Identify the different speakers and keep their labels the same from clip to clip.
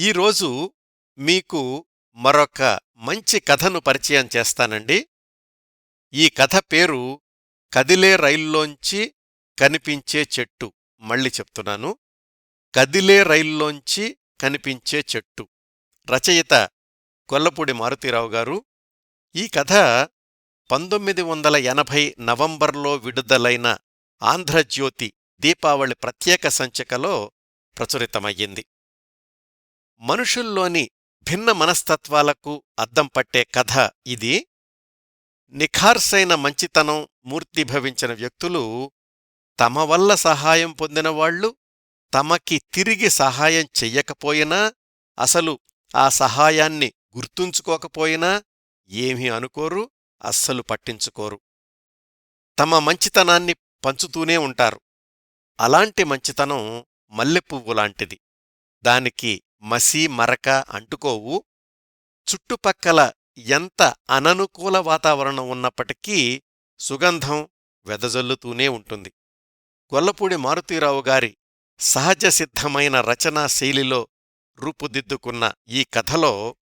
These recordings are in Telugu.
Speaker 1: ఈరోజు మీకు మరొక మంచి కథను పరిచయం చేస్తానండి. ఈ కథ పేరు కదిలే రైల్లోంచి కనిపించే చెట్టు. మళ్ళీ చెప్తున్నాను. కదిలే రైల్లోంచి కనిపించే చెట్టు. రచయిత కొల్లపూడి మారుతీరావు గారు. ఈ కథ పంతొమ్మిది వందల ఎనభై నవంబర్లో విడుదలైన ఆంధ్రజ్యోతి దీపావళి ప్రత్యేక సంచికలో ప్రచురితమయ్యింది. మనుషుల్లోని భిన్న మనస్తత్వాలకు అద్దం పట్టే కథ ఇది. నిఖార్సైన మంచితనం మూర్తిభవించిన వ్యక్తులు తమ వల్ల సహాయం పొందినవాళ్ళు తమకి తిరిగి సహాయం చెయ్యకపోయినా అసలు ఆ సహాయాన్ని గుర్తుంచుకోకపోయినా ఏమీ అనుకోరు అస్సలు పట్టించుకోరు. తమ మంచితనాన్ని పంచుతూనే ఉంటారు. అలాంటి మంచితనం మల్లెపువ్వులాంటిది దానికి మసి మరక అంటుకోవు. చుట్టుపక్కల ఎంత అననుకూల వాతావరణం ఉన్నప్పటికీ సుగంధం వెదజల్లుతూనే ఉంటుంది. గొల్లపూడి మారుతీరావు గారి సహజ సిద్ధమైన రచనా శైలిలో రూపుదిద్దుకున్న ఈ కథలో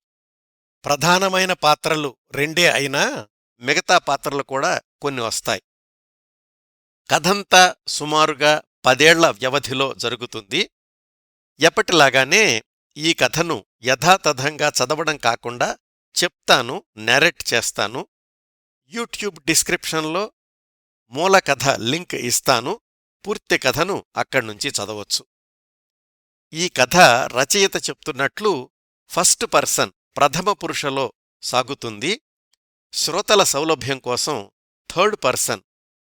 Speaker 1: ప్రధానమైన పాత్రలు రెండే అయినా మిగతా పాత్రలు కూడా కొన్ని వస్తాయి. కథంతా సుమారుగా పదేళ్ళ వ్యవధిలో జరుగుతుంది. ఎప్పటిలాగానే ఈ కథను యథాతథంగా చదవడం కాకుండా చెప్తాను నెరెట్ చేస్తాను. యూట్యూబ్ డిస్క్రిప్షన్లో మూల కథ లింక్ ఇస్తాను. పూర్తి కథను అక్కడ్నుంచి చదవచ్చు. ఈ కథ రచయిత చెప్తున్నట్లు ఫస్ట్ పర్సన్ ప్రథమ పురుషలో సాగుతుంది. శ్రోతల సౌలభ్యం కోసం థర్డ్ పర్సన్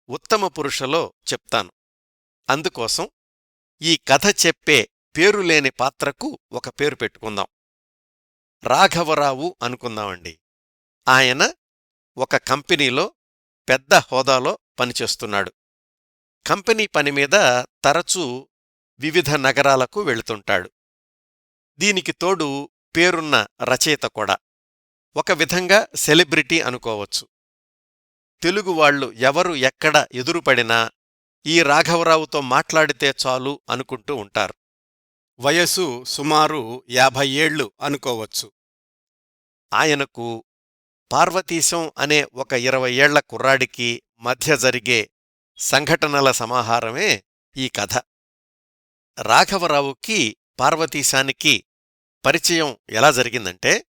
Speaker 1: ఉత్తమ పురుషలో చెప్తాను. అందుకోసం ఈ కథ చెప్పే పేరులేని పాత్రకు ఒక పేరు పెట్టుకుందాం. రాఘవరావు అనుకుందామండి. ఆయన ఒక కంపెనీలో పెద్ద హోదాలో పనిచేస్తున్నాడు. కంపెనీ పనిమీద తరచూ వివిధ నగరాలకు వెళుతుంటాడు. దీనికి తోడు పేరున్న రచయిత కూడా. ఒక విధంగా సెలబ్రిటీ అనుకోవచ్చు. తెలుగువాళ్ళు ఎవరు ఎక్కడ ఎదురుపడినా ఈ రాఘవరావుతో మాట్లాడితే చాలు అనుకుంటూ ఉంటారు. వయసు సుమారు యాభై ఏళ్ళు అనుకోవచ్చు. ఆయనకు పార్వతీశం అనే ఒక ఇరవై ఏళ్ళ కుర్రాడికి మధ్య జరిగే సంఘటనల సమాహారమే ఈ కథ. రాఘవరావుకి పార్వతీశానికి పరిచయం ఎలా జరిగిందంటే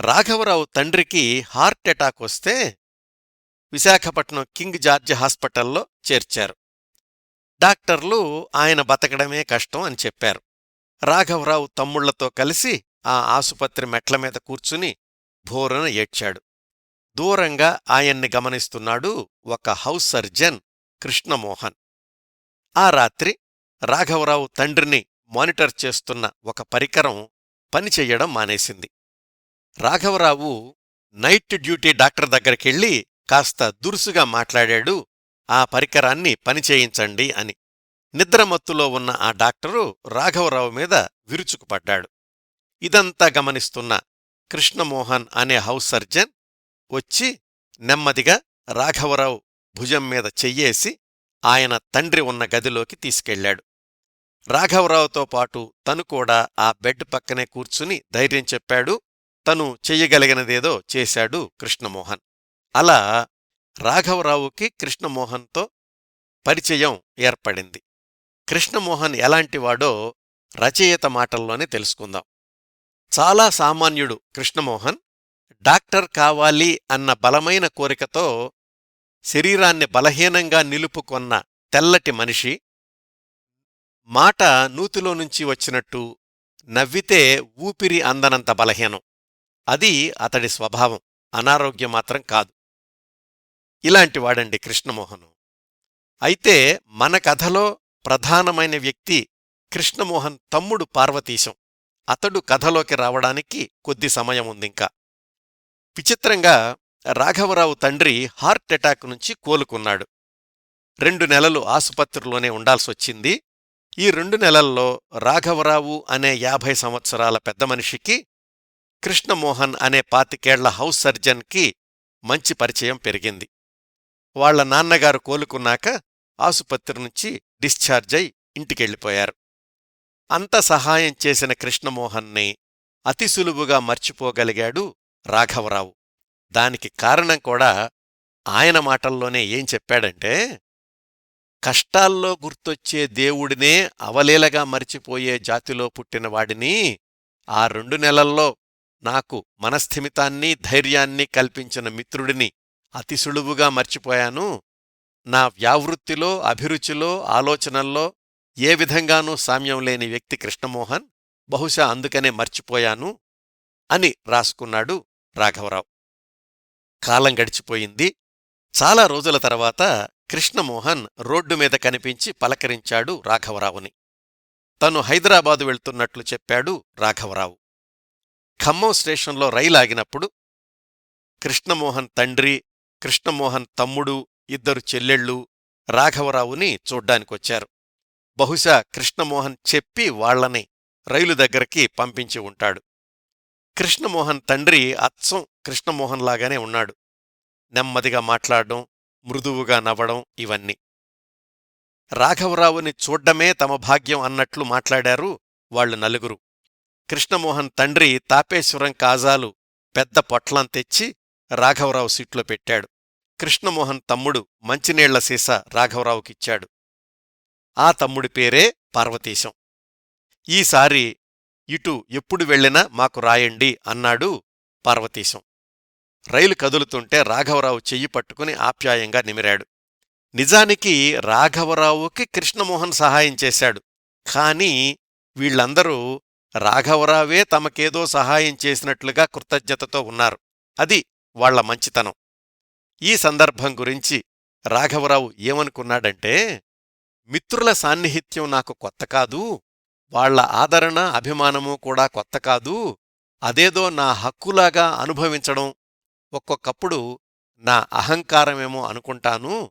Speaker 1: రాఘవరావు తండ్రికి హార్ట్ అటాక్ వస్తే విశాఖపట్నం కింగ్ జార్జ్ హాస్పిటల్లో చేర్చారు. డాక్టర్లు ఆయన బతకడమే కష్టం అని చెప్పారు. రాఘవరావు తమ్ముళ్ళతో కలిసి ఆ ఆసుపత్రి మెట్ల మీద కూర్చుని భోరన ఏడ్చాడు. దూరంగా ఆయన్ని గమనిస్తున్నాడు ఒక హౌస్ సర్జన్ కృష్ణమోహన్. ఆ రాత్రి రాఘవరావు తండ్రిని మానిటర్ చేస్తున్న ఒక పరికరం పనిచెయ్యడం మానేసింది. రాఘవరావు నైట్ డ్యూటీ డాక్టర్ దగ్గరికెళ్ళి కాస్త దురుసుగా మాట్లాడాడు ఆ పరికరాన్ని పనిచేయించండి అని. నిద్రమత్తులో ఉన్న ఆ డాక్టరు రాఘవరావు మీద విరుచుకుపడ్డాడు. ఇదంతా గమనిస్తున్న కృష్ణమోహన్ అనే హౌస్ సర్జన్ వచ్చి నెమ్మదిగా రాఘవరావు భుజం మీద చెయ్యేసి ఆయన తండ్రి ఉన్న గదిలోకి తీసుకెళ్ళాడు రాఘవరావుతో పాటు తను కూడా ఆ బెడ్ పక్కనే కూర్చుని ధైర్యం చెప్పాడు తను చెయ్యగలిగినదేదో చేశాడు కృష్ణమోహన్. అలా రాఘవరావుకి కృష్ణమోహన్తో పరిచయం ఏర్పడింది. కృష్ణమోహన్ ఎలాంటివాడో రచయిత మాటల్లోనే తెలుసుకుందాం. చాలా సామాన్యుడు కృష్ణమోహన్ డాక్టర్ కావాలి అన్న బలమైన కోరికతో శరీరాన్ని బలహీనంగా నిలుపుకొన్న తెల్లటి మనిషి మాట నూతిలో నుంచి వచ్చినట్టు నవ్వితే ఊపిరి అందనంత బలహీనం. అది అతడి స్వభావం. అనారోగ్యం మాత్రం కాదు. ఇలాంటివాడండి కృష్ణమోహను. అయితే మన కథలో ప్రధానమైన వ్యక్తి కృష్ణమోహన్ తమ్ముడు పార్వతీశం. అతడు కథలోకి రావడానికి కొద్ది సమయం ఉందింకా. విచిత్రంగా రాఘవరావు తండ్రి హార్ట్ అటాక్ నుంచి కోలుకున్నాడు. రెండు నెలలు ఆసుపత్రిలోనే ఉండాల్సొచ్చింది. ఈ రెండు నెలల్లో రాఘవరావు అనే యాభై సంవత్సరాల పెద్ద మనిషికి కృష్ణమోహన్ అనే పాతికేళ్ళ హౌస్ సర్జన్కి మంచి పరిచయం పెరిగింది. వాళ్ళ నాన్నగారు కోలుకున్నాక ఆసుపత్రి నుంచి డిశ్చార్జ్ అయి ఇంటికెళ్ళిపోయారు. అంత సహాయం చేసిన కృష్ణమోహన్ని అతి సులువుగా మర్చిపోగలిగాడు రాఘవరావు. దానికి కారణం కూడా ఆయన మాటల్లోనే ఏం చెప్పాడంటే కష్టాల్లో గుర్తొచ్చే దేవుడినే అవలీలగా మరిచిపోయే జాతిలో పుట్టినవాడిని ఆ రెండు నెలల్లో నాకు మనస్థిమితాన్ని ధైర్యాన్ని కల్పించిన మిత్రుడిని అతి సులువుగా మర్చిపోయాను. నా వ్యావృత్తిలో అభిరుచిలో ఆలోచనల్లో ఏ విధంగానూ సామ్యం లేని వ్యక్తి కృష్ణమోహన్. బహుశా అందుకనే మర్చిపోయాను అని రాసుకున్నాడు రాఘవరావు. కాలం గడిచిపోయింది. చాలా రోజుల తర్వాత కృష్ణమోహన్ రోడ్డు మీద కనిపించి పలకరించాడు రాఘవరావుని. తను హైదరాబాదు వెళ్తున్నట్లు చెప్పాడు రాఘవరావు. ఖమ్మం స్టేషన్లో రైలాగినప్పుడు కృష్ణమోహన్ తండ్రి కృష్ణమోహన్ తమ్ముడు ఇద్దరు చెల్లెళ్ళు రాఘవరావుని చూడ్డానికొచ్చారు. బహుశా కృష్ణమోహన్ చెప్పి వాళ్ళని రైలు దగ్గరికి పంపించి ఉంటాడు. కృష్ణమోహన్ తండ్రి అచ్చం కృష్ణమోహన్లాగానే ఉన్నాడు. నెమ్మదిగా మాట్లాడడం మృదువుగా నవ్వడం ఇవన్నీ. రాఘవరావుని చూడ్డమే తమ భాగ్యం అన్నట్లు మాట్లాడారు వాళ్ళు నలుగురు. కృష్ణమోహన్ తండ్రి తాపేశ్వరం కాజాలు పెద్ద పొట్లం తెచ్చి రాఘవరావు సీట్లో పెట్టాడు. కృష్ణమోహన్ తమ్ముడు మంచినీళ్ళ సీస రాఘవరావుకిచ్చాడు. ఆ తమ్ముడి పేరే పార్వతీశం. ఈసారి ఇటు ఎప్పుడు వెళ్ళినా మాకు రాయండి అన్నాడు పార్వతీశం. రైలు కదులుతుంటే రాఘవరావు చెయ్యి పట్టుకుని ఆప్యాయంగా నిమిరాడు. నిజానికి రాఘవరావుకి కృష్ణమోహన్ సహాయం చేశాడు. కాని వీళ్ళందరూ రాఘవరావే తమకేదో సహాయం చేసినట్లుగా కృతజ్ఞతతో ఉన్నారు. అది వాళ్ళ మంచితనం. ఈ సందర్భం గురించి రాఘవరావు ఏమనుకున్నాడంటే మిత్రుల సాన్నిహిత్యం నాకు కొత్త కాదు వాళ్ళ ఆదరణ అభిమానము కూడా కొత్త కాదు అదేదో నా హక్కులాగా అనుభవించడం ఒక్కొక్కప్పుడు నా అహంకారమేమో అనుకుంటాను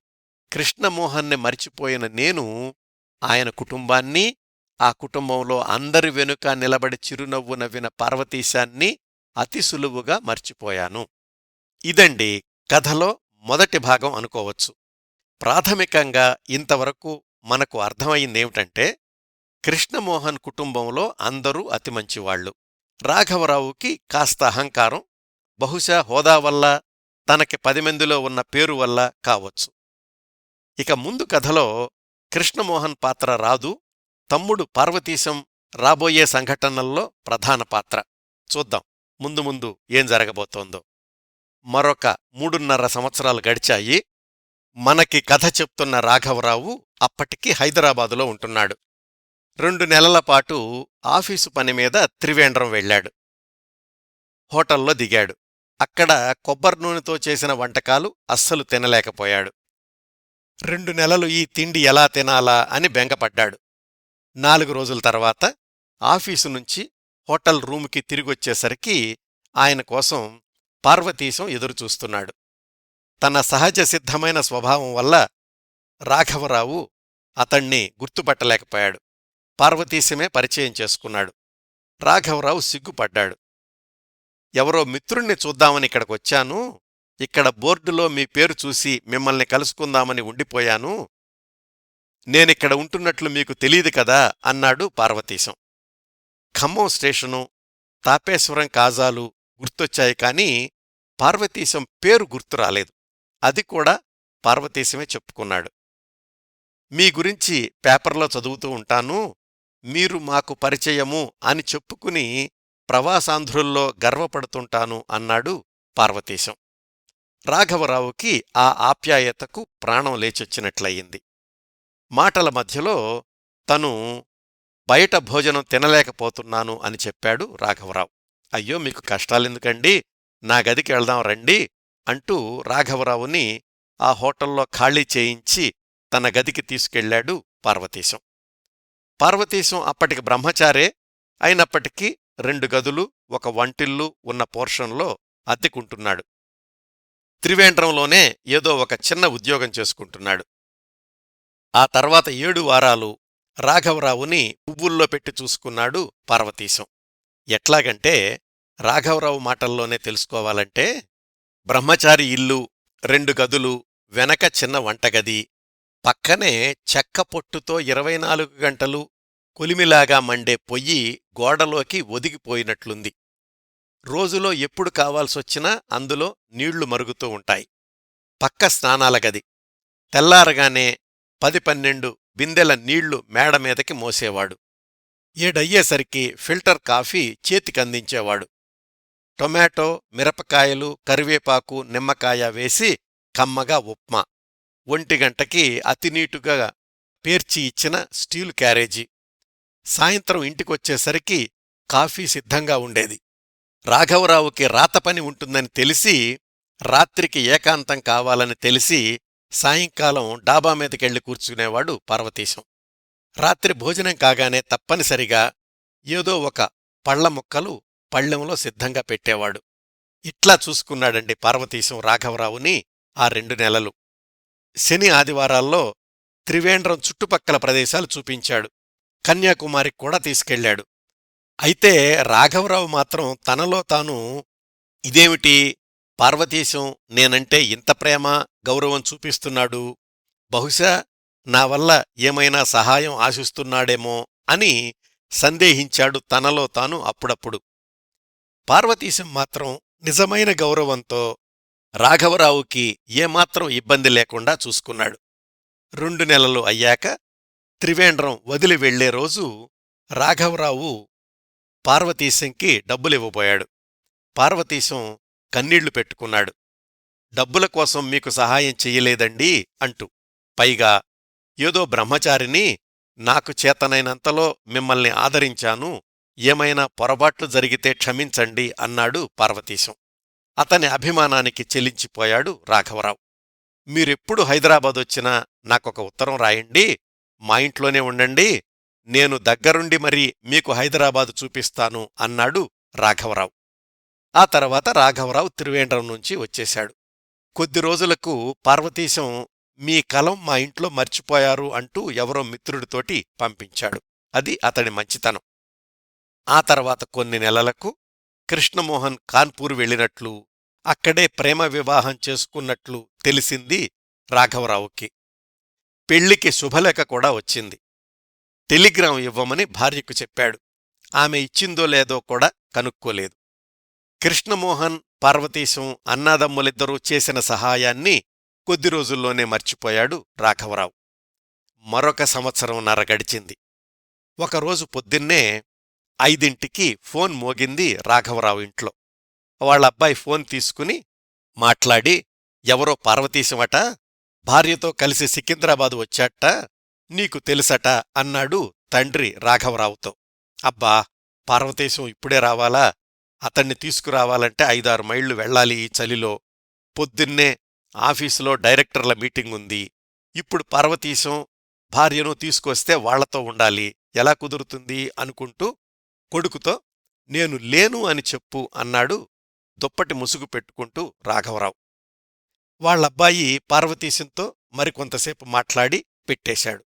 Speaker 1: కృష్ణమోహన్ని మరిచిపోయిన నేను ఆయన కుటుంబాన్ని ఆ కుటుంబంలో అందరి వెనుక నిలబడి చిరునవ్వు నవ్విన పార్వతీశాన్ని అతి సులువుగా మర్చిపోయాను. ఇదండి కథలో మొదటి భాగం అనుకోవచ్చు. ప్రాథమికంగా ఇంతవరకు మనకు అర్థమైందేమిటంటే కృష్ణమోహన్ కుటుంబంలో అందరూ అతి మంచివాళ్ళు రాఘవరావుకి కాస్త అహంకారం బహుశా హోదా వల్ల తనకి పది మందిలో ఉన్న పేరు వల్ల కావచ్చు. ఇక ముందు కథలో కృష్ణమోహన్ పాత్ర రాదు తమ్ముడు పార్వతీశం రాబోయే సంఘటనల్లో ప్రధాన పాత్ర. చూద్దాం ముందు ముందు ఏం జరగబోతోందో. మరొక మూడున్నర సంవత్సరాలు గడిచాయి. మనకి కథ చెప్తున్న రాఘవరావు అప్పటికి హైదరాబాదులో ఉంటున్నాడు. రెండు నెలల పాటు ఆఫీసు పని మీద త్రివేంద్రం వెళ్ళాడు. హోటల్లో దిగాడు. అక్కడ కొబ్బరి నూనెతో చేసిన వంటకాలు అస్సలు తినలేకపోయాడు. రెండు నెలలు ఈ తిండి ఎలా తినాలా అని బెంగపడ్డాడు. నాలుగు రోజుల తర్వాత ఆఫీసు నుంచి హోటల్ రూముకి తిరిగొచ్చేసరికి ఆయన కోసం పార్వతీశం ఎదురుచూస్తున్నాడు. తన సహజ సిద్ధమైన స్వభావం వల్ల రాఘవరావు అతణ్ణి గుర్తుపట్టలేకపోయాడు. పార్వతీశమే పరిచయం చేసుకున్నాడు. రాఘవరావు సిగ్గుపడ్డాడు. ఎవరో మిత్రుణ్ణి చూద్దామని ఇక్కడికొచ్చాను ఇక్కడ బోర్డులో మీ పేరు చూసి మిమ్మల్ని కలుసుకుందామని ఉండిపోయాను. నేనిక్కడ ఉంటున్నట్లు మీకు తెలీదు కదా అన్నాడు పార్వతీశం. ఖమ్మం స్టేషను తాపేశ్వరం కాజాలు గుర్తొచ్చాయి కాని పార్వతీశం పేరు గుర్తు రాలేదు. అది కూడా పార్వతీశమే చెప్పుకున్నాడు. మీ గురించి పేపర్లో చదువుతూ ఉంటాను. మీరు మాకు పరిచయము అని చెప్పుకుని ప్రవాసాంధ్రుల్లో గర్వపడుతుంటాను అన్నాడు పార్వతీశం. రాఘవరావుకి ఆ ఆప్యాయతకు ప్రాణం లేచొచ్చినట్లయింది. మాటల మధ్యలో తను బయట భోజనం తినలేకపోతున్నాను అని చెప్పాడు రాఘవరావు. అయ్యో మీకు కష్టాలెందుకండి? నా గదికి వెళ్దాం రండి అంటూ రాఘవరావుని ఆ హోటల్లో ఖాళీ చేయించి తన గదికి తీసుకెళ్ళాడు పార్వతీశం. పార్వతీశం అప్పటికి బ్రహ్మచారే అయినప్పటికీ రెండు గదులు ఒక వంటిల్లు ఉన్న పోర్షన్లో అద్దెకుంటున్నాడు. త్రివేంద్రంలోనే ఏదో ఒక చిన్న ఉద్యోగం చేసుకుంటున్నాడు. ఆ తర్వాత ఏడు వారాలు రాఘవరావుని పువ్వుల్లో పెట్టి చూసుకున్నాడు పార్వతీశం. ఎట్లాగంటే రాఘవరావు మాటల్లోనే తెలుసుకోవాలంటే బ్రహ్మచారి ఇల్లు రెండు గదులు వెనక చిన్న వంటగది పక్కనే చెక్క పొట్టుతో ఇరవై నాలుగు గంటలు కొలిమిలాగా మండే పొయ్యి గోడలోకి ఒదిగిపోయినట్లుంది. రోజులో ఎప్పుడు కావాల్సొచ్చినా అందులో నీళ్ళు మరుగుతూ ఉంటాయి. పక్క స్నానాల గది. తెల్లారగానే పది పన్నెండు బిందెల నీళ్ళు మేడమీదకి మోసేవాడు. ఏడయ్యేసరికి ఫిల్టర్ కాఫీ చేతికందించేవాడు. టొమాటో మిరపకాయలు కరివేపాకు నిమ్మకాయ వేసి కమ్మగా ఉప్మా. ఒంటిగంటకి అతినీటుగా పేర్చి ఇచ్చిన స్టీలు క్యారేజీ. సాయంత్రం ఇంటికొచ్చేసరికి కాఫీ సిద్ధంగా ఉండేది. రాఘవరావుకి రాతపని ఉంటుందని తెలిసి రాత్రికి ఏకాంతం కావాలని తెలిసి సాయంకాలం డాబా మీదకెళ్ళి కూర్చునేవాడు పార్వతీశం. రాత్రి భోజనం కాగానే తప్పనిసరిగా ఏదో ఒక పళ్ళ ముక్కలు పళ్ళెంలో సిద్ధంగా పెట్టేవాడు. ఇట్లా చూసుకున్నాడండి పార్వతీశం రాఘవరావుని ఆ రెండు నెలలు. శని ఆదివారాల్లో త్రివేంద్రం చుట్టుపక్కల ప్రదేశాలు చూపించాడు. కన్యాకుమారికి కూడా తీసుకెళ్ళాడు అయితే రాఘవరావు మాత్రం తనలో తాను ఇదేమిటి? పార్వతీశం నేనంటే ఇంత ప్రేమ గౌరవం చూపిస్తున్నాడు. బహుశా నా వల్ల ఏమైనా సహాయం ఆశిస్తున్నాడేమో అని సందేహించాడు తనలో తాను అప్పుడప్పుడు. పార్వతీశం మాత్రం నిజమైన గౌరవంతో రాఘవరావుకి ఏమాత్రం ఇబ్బంది లేకుండా చూసుకున్నాడు. రెండు నెలలు అయ్యాక త్రివేంద్రం వదిలి వెళ్ళే రోజు రాఘవరావు పార్వతీశంకి డబ్బులివ్వబోయాడు. పార్వతీశం కన్నీళ్ళు పెట్టుకున్నాడు. డబ్బుల కోసం మీకు సహాయం చెయ్యలేదండి అంటూ పైగా ఏదో బ్రహ్మచారిని నాకు చేతనైనంతలో మిమ్మల్ని ఆదరించాను ఏమైనా పొరపాట్లు జరిగితే క్షమించండి అన్నాడు పార్వతీశం. అతని అభిమానానికి చెల్లించిపోయాడు రాఘవరావు. మీరెప్పుడు హైదరాబాద్ వచ్చినా నాకొక ఉత్తరం రాయండి మా ఇంట్లోనే ఉండండి నేను దగ్గరుండి మరీ మీకు హైదరాబాదు చూపిస్తాను అన్నాడు రాఘవరావు. ఆ తర్వాత రాఘవరావు త్రివేంద్రం నుంచి వచ్చేశాడు. కొద్ది రోజులకు పార్వతీశం మీ కలం మా ఇంట్లో మర్చిపోయారు అంటూ ఎవరో మిత్రుడితోటి పంపించాడు. అది అతడి మంచితనం. ఆ తర్వాత కొన్ని నెలలకు కృష్ణమోహన్ కాన్పూర్ వెళ్ళినట్లు అక్కడే ప్రేమ వివాహం చేసుకున్నట్లు తెలిసింది రాఘవరావుకి. పెళ్ళికి శుభలేఖ కూడా వచ్చింది. టెలిగ్రామ్ ఇవ్వమని భార్యకు చెప్పాడు. ఆమె ఇచ్చిందో లేదో కూడా కనుక్కోలేదు. కృష్ణమోహన్ పార్వతీశం అన్నాదమ్ములిద్దరూ చేసిన సహాయాన్ని కొద్ది రోజుల్లోనే మర్చిపోయాడు రాఘవరావు. మరొక సంవత్సరంన్నర గడిచింది. ఒకరోజు పొద్దున్నే ఐదింటికి ఫోన్ మోగింది రాఘవరావు ఇంట్లో. వాళ్ళబ్బాయి ఫోన్ తీసుకుని మాట్లాడి ఎవరో పార్వతీశమట భార్యతో కలిసి సికింద్రాబాదు వచ్చాట నీకు తెలుసట అన్నాడు తండ్రి రాఘవరావుతో. అబ్బా పార్వతీశం ఇప్పుడే రావాలా? అతన్ని తీసుకురావాలంటే ఐదారు మైళ్ళు వెళ్ళాలి ఈ చలిలో. పొద్దున్నే ఆఫీసులో డైరెక్టర్ల మీటింగ్ ఉంది. ఇప్పుడు పార్వతీశం భార్యను తీసుకొస్తే వాళ్ళతో ఉండాలి. ఎలా కుదురుతుంది అనుకుంటూ కొడుకుతో నేను లేను అని చెప్పు అన్నాడు దుప్పటి ముసుగు పెట్టుకుంటూ రాఘవరావు. వాళ్ళబ్బాయి పార్వతీశంతో మరికొంతసేపు మాట్లాడి పెట్టేశాడు.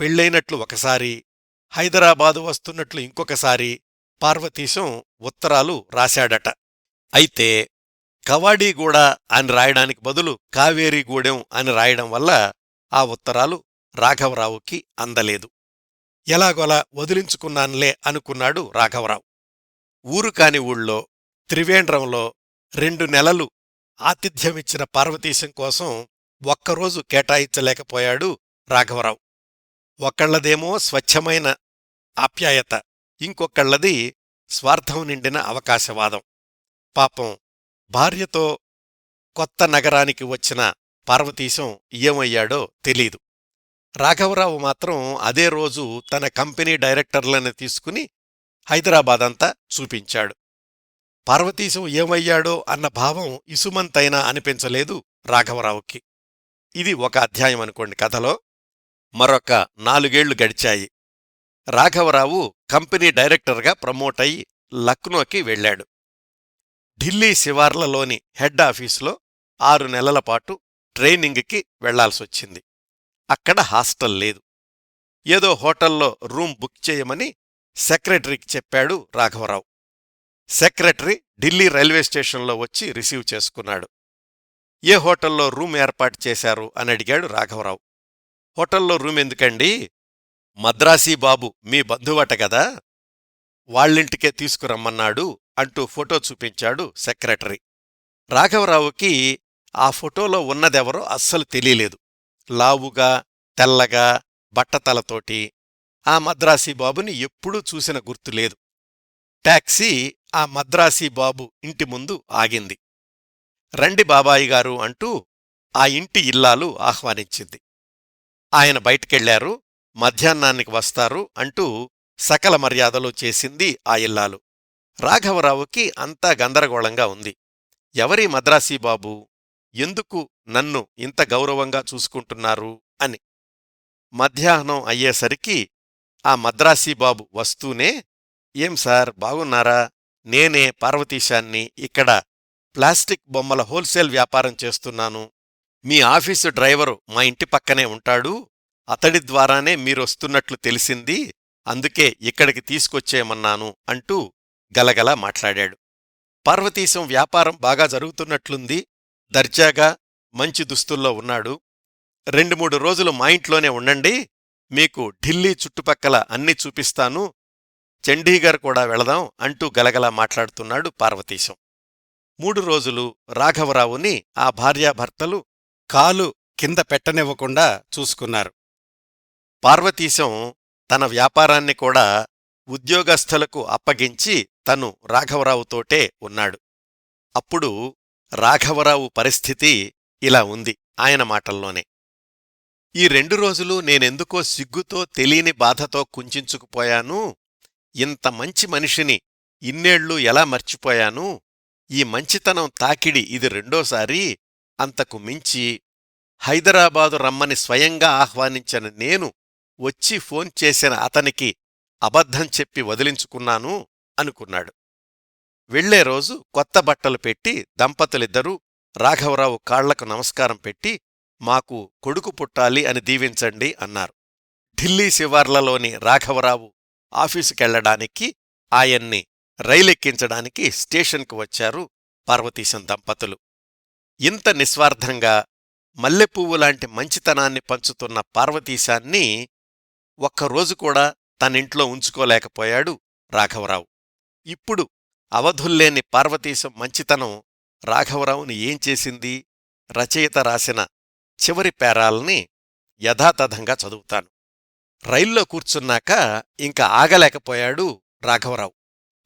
Speaker 1: పెళ్ళైనట్లు ఒకసారి హైదరాబాదు వస్తున్నట్లు ఇంకొకసారి పార్వతీశం ఉత్తరాలు రాశాడట. అయితే కవాడీగూడ అని రాయడానికి బదులు కావేరీగూడెం అని రాయడం వల్ల ఆ ఉత్తరాలు రాఘవరావుకి అందలేదు. ఎలాగోలా వదిలించుకున్నాన్లే అనుకున్నాడు రాఘవరావు. ఊరు కాని ఊళ్ళో త్రివేంద్రంలో రెండు నెలలు ఆతిథ్యమిచ్చిన పార్వతీశం కోసం ఒక్కరోజు కేటాయించలేకపోయాడు రాఘవరావు. ఒకళ్ళదేమో స్వచ్ఛమైన ఆప్యాయత ఇంకొకళ్ళది స్వార్థం నిండిన అవకాశవాదం. పాపం భార్యతో కొత్త నగరానికి వచ్చిన పార్వతీశం ఏమయ్యాడో తెలీదు. రాఘవరావు మాత్రం అదే రోజు తన కంపెనీ డైరెక్టర్లను తీసుకుని హైదరాబాదంతా చూపించాడు. పార్వతీశం ఏమయ్యాడో అన్న భావం ఇసుమంతైనా అనిపించలేదు రాఘవరావుకి. ఇది ఒక అధ్యాయం అనుకోండి కథలో. మరొక నాలుగేళ్ళు గడిచాయి. రాఘవరావు కంపెనీ డైరెక్టర్గా ప్రమోట్ అయి లక్నోకి వెళ్ళాడు. ఢిల్లీ శివార్లలోని హెడ్ ఆఫీసులో ఆరు నెలల పాటు ట్రైనింగ్కి వెళ్ళాల్సొచ్చింది. అక్కడ హాస్టల్ లేదు. ఏదో హోటల్లో రూమ్ బుక్ చేయమని సెక్రటరీకి చెప్పాడు రాఘవరావు. సెక్రటరీ ఢిల్లీ రైల్వే స్టేషన్లో వచ్చి రిసీవ్ చేసుకున్నాడు. ఏ హోటల్లో రూమ్ ఏర్పాటు చేశారు అని అడిగాడు రాఘవరావు. హోటల్లో రూమ్ ఎందుకండి? మద్రాసీ బాబు మీ బంధువట గదా వాళ్ళింటికే తీసుకురమ్మన్నాడు అంటూ ఫోటో చూపించాడు సెక్రటరీ. రాఘవరావుకి ఆ ఫోటోలో ఉన్నదెవరో అస్సలు తెలియలేదు. లావుగా తెల్లగా బట్టతలతోటి ఆ మద్రాసీ బాబుని ఎప్పుడూ చూసిన గుర్తులేదు టాక్సీ ఆ మద్రాసీ బాబు ఇంటి ముందు ఆగింది. రండి బాబాయి గారు అంటూ ఆ ఇంటి ఇల్లాలు ఆహ్వానించింది. ఆయన బయటికెళ్ళారు మధ్యాహ్నానికి వస్తారు అంటూ సకల మర్యాదలు చేసింది ఆ ఇల్లాలు. రాఘవరావుకి అంతా గందరగోళంగా ఉంది. ఎవరి మద్రాసీబాబు ఎందుకు నన్ను ఇంత గౌరవంగా చూసుకుంటున్నారు? అని. మధ్యాహ్నం అయ్యేసరికి ఆ మద్రాసీ బాబు వస్తూనే ఏం సార్ బాగున్నారా? నేనే పార్వతీశాన్ని ఇక్కడ ప్లాస్టిక్ బొమ్మల హోల్సేల్ వ్యాపారం చేస్తున్నాను. మీ ఆఫీసు డ్రైవరు మా ఇంటి పక్కనే ఉంటాడు. అతడి ద్వారానే మీరొస్తున్నట్లు తెలిసింది. అందుకే ఇక్కడికి తీసుకొచ్చేయమన్నాను అంటూ గలగలా మాట్లాడాడు. పార్వతీశం వ్యాపారం బాగా జరుగుతున్నట్లుంది. దర్జాగా మంచి దుస్తుల్లో ఉన్నాడు. రెండు మూడు రోజులు మా ఇంట్లోనే ఉండండి. మీకు ఢిల్లీ చుట్టుపక్కల అన్నీ చూపిస్తాను. చండీగర్ కూడా వెళదాం అంటూ గలగలా మాట్లాడుతున్నాడు పార్వతీశం. మూడు రోజులు రాఘవరావుని ఆ భార్యాభర్తలు కాలు కింద పెట్టనివ్వకుండా చూసుకున్నారు. పార్వతీశం తన వ్యాపారాన్ని కూడా ఉద్యోగస్థులకు అప్పగించి తను రాఘవరావుతోటే ఉన్నాడు. అప్పుడు రాఘవరావు పరిస్థితి ఇలా ఉంది ఆయన మాటల్లోనే. ఈ రెండు రోజులు నేనెందుకో సిగ్గుతో తెలియని బాధతో కుంచుకుపోయాను. ఇంత మంచి మనిషిని ఇన్నేళ్ళు ఎలా మర్చిపోయాను? ఈ మంచితనం తాకిడి ఇది రెండోసారి. అంతకు మించి హైదరాబాదు రమ్మని స్వయంగా ఆహ్వానించిన నేను వచ్చి ఫోన్ చేసిన అతనికి అబద్ధం చెప్పి వదిలించుకున్నాను అనుకున్నాడు. వెళ్ళే రోజు కొత్త బట్టలు పెట్టి దంపతులిద్దరూ రాఘవరావు కాళ్ళకు నమస్కారం పెట్టి మాకు కొడుకు పుట్టాలి అని దీవించండి అన్నారు. ఢిల్లీ శివార్లలోని రాఘవరావు ఆఫీసుకెళ్ళడానికి ఆయన్ని రైలెక్కించడానికి స్టేషన్కు వచ్చారు పార్వతీశం దంపతులు. ఇంత నిస్వార్థంగా మల్లెపువ్వులాంటి మంచితనాన్ని పంచుతున్న పార్వతీశాన్ని ఒక్కరోజు కూడా తనింట్లో ఉంచుకోలేకపోయాడు రాఘవరావు. ఇప్పుడు అవధుల్లేని పార్వతీశం మంచితనం రాఘవరావుని ఏం చేసింది? రచయిత రాసిన చివరి పేరాల్ని యథాతథంగా చదువుతాను. రైల్లో కూర్చున్నాక ఇంకా ఆగలేకపోయాడు రాఘవరావు.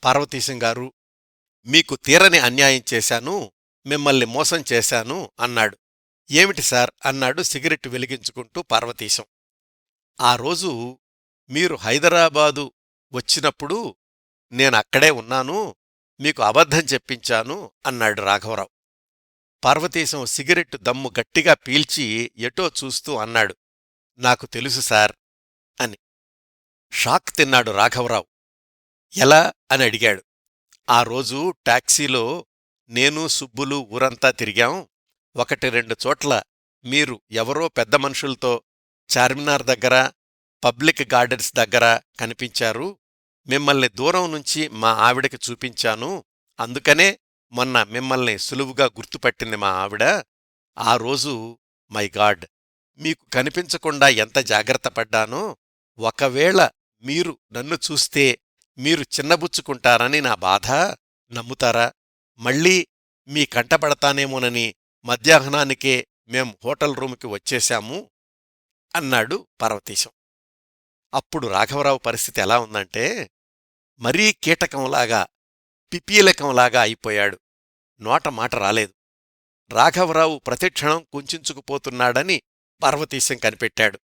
Speaker 1: పార్వతీశం గారు మీకు తీరని అన్యాయం చేశాను మిమ్మల్ని మోసం చేశాను అన్నాడు. ఏమిటి సార్? అన్నాడు సిగరెట్ వెలిగించుకుంటూ పార్వతీశం. ఆ రోజు మీరు హైదరాబాదు వచ్చినప్పుడు నేనక్కడే ఉన్నాను మీకు అబద్ధం చెప్పించాను అన్నాడు రాఘవరావు. పార్వతీశం సిగరెట్టు దమ్ము గట్టిగా పీల్చి ఎటో చూస్తూ అన్నాడు. నాకు తెలుసు సార్ అని. షాక్ తిన్నాడు రాఘవరావు. ఎలా? అని అడిగాడు. ఆ రోజు టాక్సీలో నేను సుబ్బులు ఊరంతా తిరిగాం. ఒకటి రెండు చోట్ల మీరు ఎవరో పెద్ద మనుషులతో చార్మినార్ దగ్గర పబ్లిక్ గార్డెన్స్ దగ్గర కనిపించారు. మిమ్మల్ని దూరం నుంచి మా ఆవిడకి చూపించాను. అందుకనే మొన్న మిమ్మల్ని సులువుగా గుర్తుపట్టింది మా ఆవిడ. ఆ రోజు మై గాడ్ మీకు కనిపించకుండా ఎంత జాగ్రత్త పడ్డానో ఒకవేళ మీరు నన్ను చూస్తే మీరు చిన్నబుచ్చుకుంటారని నా బాధ. నమ్ముతారా? మళ్ళీ మీ కంటపడతానేమోనని మధ్యాహ్నానికే మేం హోటల్ రూముకి వచ్చేశాము. అన్నాడు పార్వతీశం. అప్పుడు రాఘవరావు పరిస్థితి ఎలా ఉందంటే మరీ కీటకంలాగా పిపీలకంలాగా అయిపోయాడు. నోట మాట రాలేదు. రాఘవరావు ప్రతిక్షణం కుంచుకుపోతున్నాడని పార్వతీశం కనిపెట్టాడు.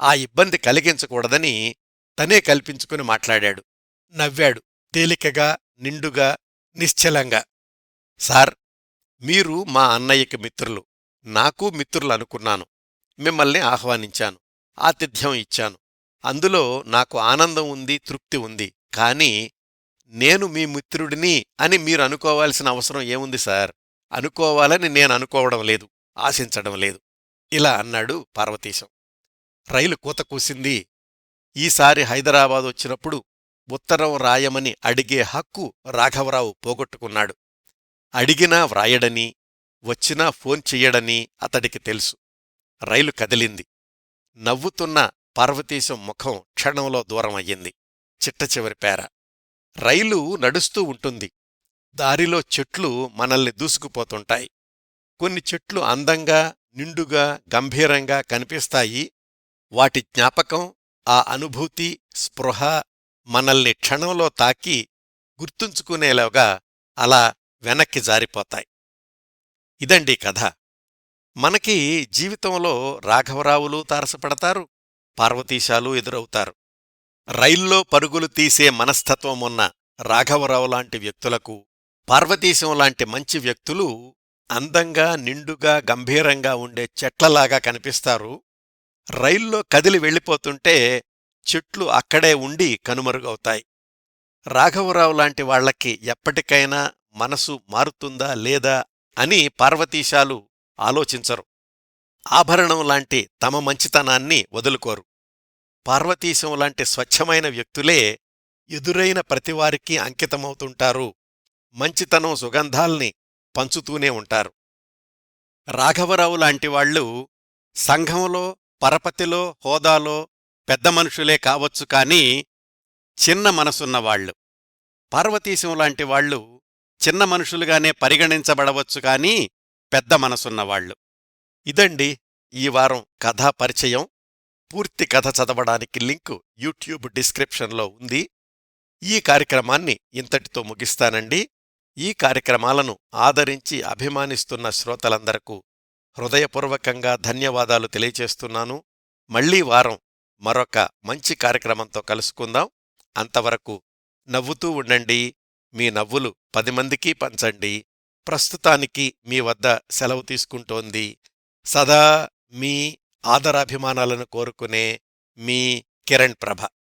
Speaker 1: ఆ ఇబ్బంది కలిగించకూడదని తనే కల్పించుకుని మాట్లాడాడు. నవ్వాడు తేలికగా నిండుగా నిశ్చలంగా. సార్ మీరు మా అన్నయ్యకి మిత్రులు. నాకు మిత్రులు అనుకున్నాను మిమ్మల్ని ఆహ్వానించాను ఆతిథ్యం ఇచ్చాను. అందులో నాకు ఆనందం ఉంది తృప్తి ఉంది. కాని నేను మీ మిత్రుడిని అని మీరు అనుకోవాల్సిన అవసరం ఏముంది సార్? అనుకోవాలని నేను అనుకోవడం లేదు ఆశించడం లేదు. ఇలా అన్నాడు పార్వతీశం. రైలు కూత కూసింది. ఈసారి హైదరాబాద్ వచ్చినప్పుడు ఉత్తరం రాయమని అడిగే హక్కు రాఘవరావు పోగొట్టుకున్నాడు. అడిగినా వ్రాయడని వచ్చినా ఫోన్ చెయ్యడని అతడికి తెలుసు. రైలు కదిలింది. నవ్వుతున్న పార్వతీశం ముఖం క్షణంలో దూరమయ్యింది. చిట్ట చివరి పేర. రైలు నడుస్తూ ఉంటుంది. దారిలో చెట్లు మనల్ని దూసుకుపోతుంటాయి. కొన్ని చెట్లు అందంగా నిండుగా గంభీరంగా కనిపిస్తాయి. వాటి జ్ఞాపకం ఆ అనుభూతి స్పృహ మనల్ని క్షణంలో తాకి గుర్తుంచుకునేలోగా అలా వెనక్కి జారిపోతాయి. ఇదండి కథ. మనకి జీవితంలో రాఘవరావులు తారసపడతారు పార్వతీశాలు ఎదురవుతారు. రైల్లో పరుగులు తీసే మనస్తత్వం ఉన్న రాఘవరావు లాంటి వ్యక్తులకు పార్వతీశం లాంటి మంచి వ్యక్తులు అందంగా నిండుగా గంభీరంగా ఉండే చెట్లలాగా కనిపిస్తారు. రైల్లో కదిలి వెళ్ళిపోతుంటే చెట్లు అక్కడే ఉండి కనుమరుగవుతాయి. రాఘవరావు లాంటి వాళ్ళకి ఎప్పటికైనా మనసు మారుతుందా లేదా అని పార్వతీశాలు ఆలోచించరు. ఆభరణం లాంటి తమ మంచితనాన్ని వదులుకోరు. పార్వతీశం లాంటి స్వచ్ఛమైన వ్యక్తులే ఎదురైన ప్రతివారికి అంకితమవుతుంటారు. మంచితనం సుగంధాల్ని పంచుతూనే ఉంటారు. రాఘవరావు లాంటివాళ్ళు సంఘంలో పరపతిలో హోదాలో పెద్ద మనుషులే కావచ్చు కాని చిన్న మనసున్నవాళ్ళు పార్వతీశం లాంటి వాళ్ళు చిన్న మనుషులుగానే పరిగణించబడవచ్చు కానీ పెద్ద మనసున్నవాళ్ళు ఇదండి ఈ వారం కథా పరిచయం. పూర్తి కథ చదవడానికి లింకు యూట్యూబ్ డిస్క్రిప్షన్లో ఉంది. ఈ కార్యక్రమాన్ని ఇంతటితో ముగిస్తానండి. ఈ కార్యక్రమాలను ఆదరించి అభిమానిస్తున్న శ్రోతలందరకు హృదయపూర్వకంగా ధన్యవాదాలు తెలియచేస్తున్నాను మళ్ళీ వారం మరొక మంచి కార్యక్రమంతో కలుసుకుందాం. అంతవరకు నవ్వుతూ ఉండండి. మీ నవ్వులు పది మందికి పంచండి. ప్రస్తుతానికి మీ వద్ద సెలవు తీసుకుంటోంది. సదా మీ ఆదరాభిమానాలను కోరుకునే మీ కిరణ్ ప్రభ.